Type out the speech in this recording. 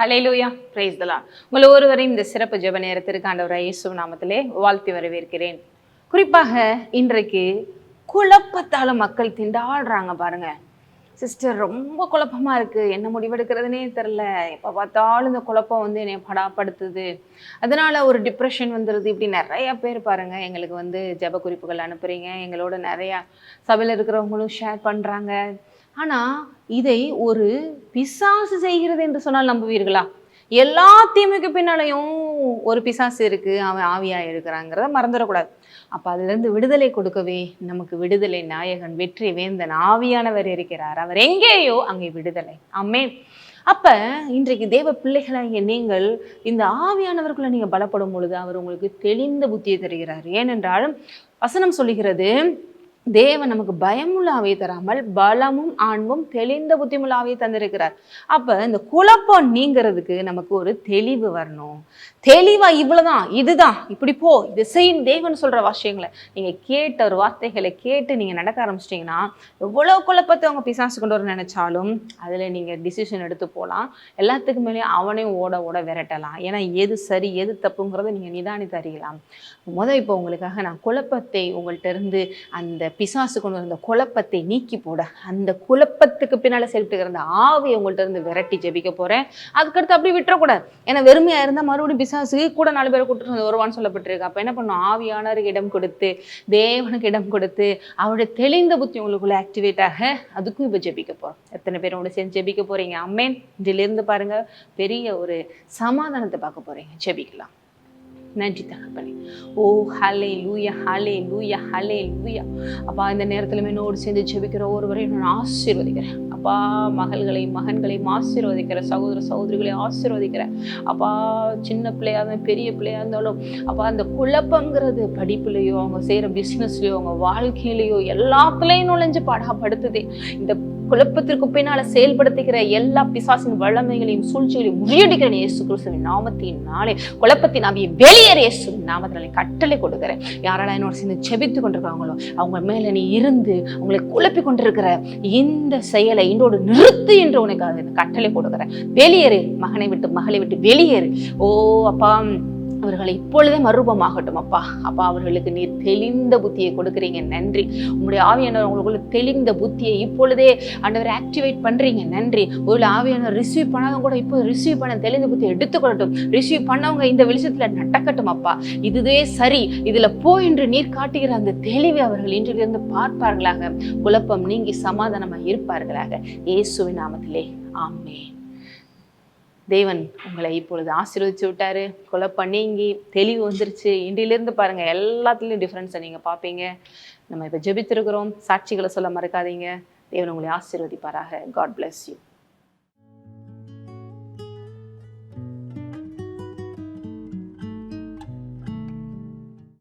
ஹலேலூயா price தலாம் உங்கள் ஒருவரையும் இந்த சிறப்பு ஜெப நேரத்திற்கு ஆண்டவர் இயேசு நாமத்திலே வாழ்த்தி வரவேற்கிறேன். குறிப்பாக இன்றைக்கு குழப்பத்தால் மக்கள் திண்டாடுறாங்க பாருங்க. சிஸ்டர் ரொம்ப குழப்பமா இருக்கு. என்ன முடிவெடுக்கிறதுனே தெரில எப்போ பார்த்தாலும் இந்த குழப்பம் வந்து என்னை படாப்படுத்துது. அதனால் ஒரு டிப்ரெஷன் வந்துடுது இப்படி நிறைய பேர் பாருங்கள் எங்களுக்கு வந்து ஜெப குறிப்புகள் அனுப்புகிறீங்க எங்களோட நிறையா சபையில் இருக்கிறவங்களும் ஷேர் பண்ணுறாங்க ஆனால் இதை ஒரு பிசாசு செய்கிறது என்று சொன்னால் நம்புவீர்களா? எல்லா தீமைக்கு பின்னாலையும் ஒரு பிசாசு இருக்குது அவன் ஆவியாக இருக்கிறாங்கிறத மறந்துடக்கூடாது. அப்போ அதுலேருந்து விடுதலை கொடுக்கவே நமக்கு விடுதலை நாயகன் வெற்றி வேந்தன் ஆவியானவர் இருக்கிறார். அவர் எங்கேயோ அங்கே விடுதலை. அம்மே அப்போ இன்றைக்கு தேவ பிள்ளைகளாகிய நீங்கள் இந்த ஆவியானவர்களை நீங்கள் பலப்படும் பொழுது அவர் உங்களுக்கு தெளிந்த புத்தியை தருகிறார். ஏனென்றால் வசனம் சொல்லுகிறது தேவன் நமக்கு பயமுள்ளாவே தராமல் பலமும் ஆண்பும் தெளிந்த புத்திமுள்ளாவே தந்திருக்கிறார். அப்போ இந்த குழப்பம் நீங்கிறதுக்கு நமக்கு ஒரு தெளிவு வரணும். தெளிவாக இவ்வளோதான் இதுதான் இப்படி போ இது செய்யும் தேவன் சொல்கிற விஷயங்களை நீங்கள் கேட்ட ஒரு வார்த்தைகளை கேட்டு நீங்கள் நடக்க ஆரம்பிச்சிட்டிங்கன்னா எவ்வளோ குழப்பத்தை அவங்க பிசாசு கொண்டு வர நினைச்சாலும் அதில் நீங்கள் டிசிஷன் எடுத்து போகலாம் எல்லாத்துக்கு மேலேயும் அவனையும் ஓட ஓட விரட்டலாம். ஏன்னா எது சரி எது தப்புங்கிறத நீங்கள் நிதானித்து அறியலாம். முதல் இப்போ உங்களுக்காக நான் குழப்பத்தை உங்கள்கிட்ட இருந்து அந்த பிசாசு கொண்டு வந்த குழப்பத்தை நீக்கி போட அந்த குழப்பத்துக்கு பின்னால் செயல்பட்டுக்கிற அந்த ஆவியை உங்கள்கிட்ட இருந்து விரட்டி ஜெபிக்க போகிறேன் அதுக்கடுத்து அப்படி விட்டுறக்கூடாது. ஏன்னா வெறுமையாக இருந்தால் மறுபடியும் பிசாசு கூட நாலு பேரை கூட்டு வந்து வருவான்னு சொல்லப்பட்டிருக்கு. அப்போ என்ன பண்ணும்? ஆவியானவருக்கு இடம் கொடுத்து தேவனுக்கு இடம் கொடுத்து அவருடைய தெளிந்த புத்தி உங்களுக்குள்ள ஆக்டிவேட் ஆக அதுக்கும் இப்போ ஜெபிக்க போகிறோம் எத்தனை பேர் உங்களை சேர்ந்து ஜெபிக்க போகிறீங்க அம்மேன் இதிலிருந்து பாருங்கள் பெரிய ஒரு சமாதானத்தை பார்க்க போகிறீங்க ஜெபிக்கலாம். நன்றி தகப்பனே. ஓ ஹலே லூயா ஹலே லூயா ஹலே லூயா அப்பா இந்த நேரத்தில் என்னோடு சேர்ந்து ஜெபிக்கிற ஒருவரை நான் ஆசீர்வதிக்கிறேன். அப்பா மகள்களை மகன்களை ஆசீர்வதிக்கிற சகோதர சகோதரிகளை ஆசீர்வதிக்கிறேன். அப்பா சின்ன பிள்ளையாக இருந்தாலும் பெரிய பிள்ளையாக இருந்தாலும் அப்பா அந்த குழப்பங்கிறது படிப்புலையோ அவங்க செய்கிற பிஸ்னஸ்லையோ அவங்க வாழ்க்கையிலையோ எல்லாத்துலேயும் நுழைஞ்சு பாடப்படுத்துதே. இந்த குழப்பத்திற்கு பின்னால செயல்படுத்துகிற எல்லா பிசாசின் வல்லமைகளையும் சூழ்ச்சிகளையும் முறியடிக்கிற இயேசு கிறிஸ்துவின் நாமத்தின் நாளே குழப்பத்தின் அவையை வெளியேற இயேசு நாமத்தினாலே கட்டளை கொடுக்குறேன். யாரால என்னோட சேர்ந்து செபித்து கொண்டிருக்காங்களோ அவங்க மேல நீ இருந்து உங்களை குழப்பி கொண்டிருக்கிற இந்த செயலை என்னோடு நிறுத்து என்று உனக்கு அது கட்டளை கொடுக்கிறேன். வெளியேறு மகனை விட்டு மகளை விட்டு வெளியேறு. ஓ அப்பா அவர்களை இப்பொழுதே மறுரூபமாகட்டும் அப்பா. அப்பா அவர்களுக்கு நீர் தெளிந்த புத்தியை கொடுக்குறீங்க. நன்றி. உங்களுடைய ஆவியானவர் உங்களுக்குள்ள தெளிந்த புத்தியை இப்பொழுதே ஆண்டவர் ஆக்டிவேட் பண்ணுறீங்க நன்றி. ஒரு ஆவியானவர் ரிசீவ் பண்ணாதவங்க கூட இப்போ ரிசீவ் பண்ண தெளிந்த புத்தியை எடுத்துக்கொள்ளட்டும். ரிசீவ் பண்ணவங்க இந்த வெளிச்சத்தில் நடக்கட்டும் அப்பா. இதுவே சரி. இதில் போ என்று நீர் காட்டுகிற அந்த தெளிவை அவர்கள் இன்றிலிருந்து பார்ப்பார்களாக. குழப்பம் நீங்கி சமாதானமாக இருப்பார்களாக. இயேசுவின் நாமத்திலே. ஆமே தேவன் உங்களை இப்பொழுது ஆசீர்வதிச்சு விட்டாரு. கொலை பண்ணிங்கி தெளிவு வந்துருச்சு. இன்றையிலேருந்து பாருங்கள் எல்லாத்துலேயும் டிஃப்ரென்ஸை நீங்கள் பார்ப்பீங்க. நம்ம இப்போ ஜெபித்திருக்கிறோம். சாட்சிகளை சொல்ல மறக்காதீங்க. தேவன் உங்களை ஆசீர்வதிப்பாராக. God bless you